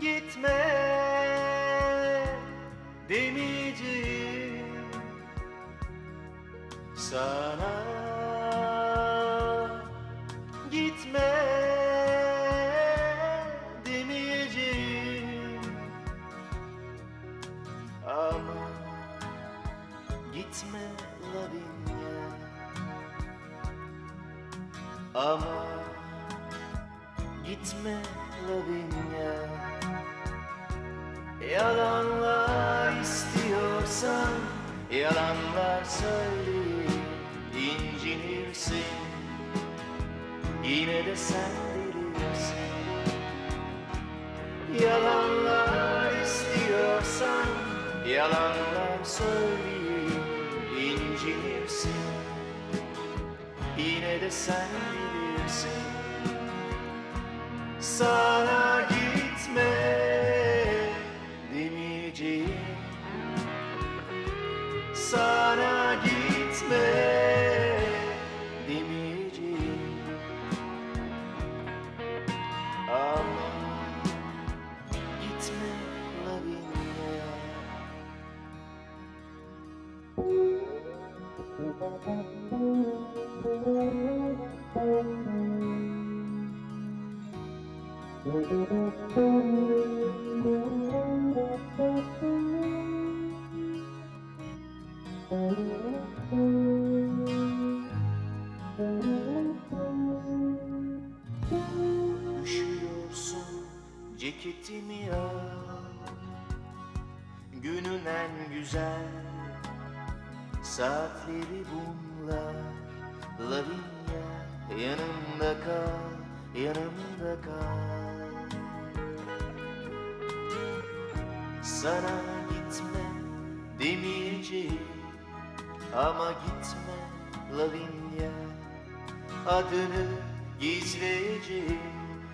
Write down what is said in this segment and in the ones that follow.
gitme demeyeceğim. Sana gitme demeyeceğim. Ama gitme Lavinia. Ama Yalanlar istiyorsan Yalanlar söyleyip incinirsin. Yine de sen bilirsin. Yalanlar istiyorsan Yalanlar söyleyip incinirsin. Yine de sen bilirsin Sana gitme demeyeceğim. Sana gitme demeyeceğim. Ama gitme Lavinia Üşüyorsun ceketimi al. Günün en güzel saatleri bunlar. Lavinia yanımda kal, yanımda kal Sana gitme demeyeceğim ama gitme Lavinia Adını gizleyeceğim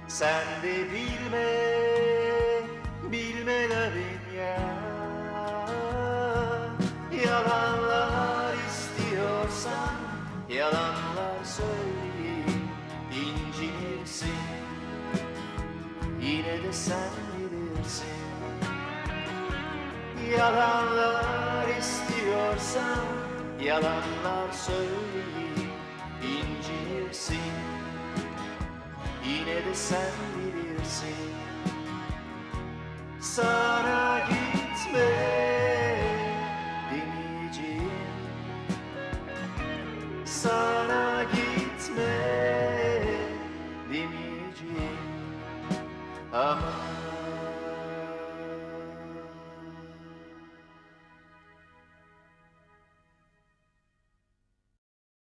Sen de bilme Bilme Lavinia Yalanlar istiyorsan Yalanlar söyleyip incinirsin Yine de sen Yalanlar istiyorsan Yalanlar söyleyip incinirsin Yine de sen bilirsin. Sana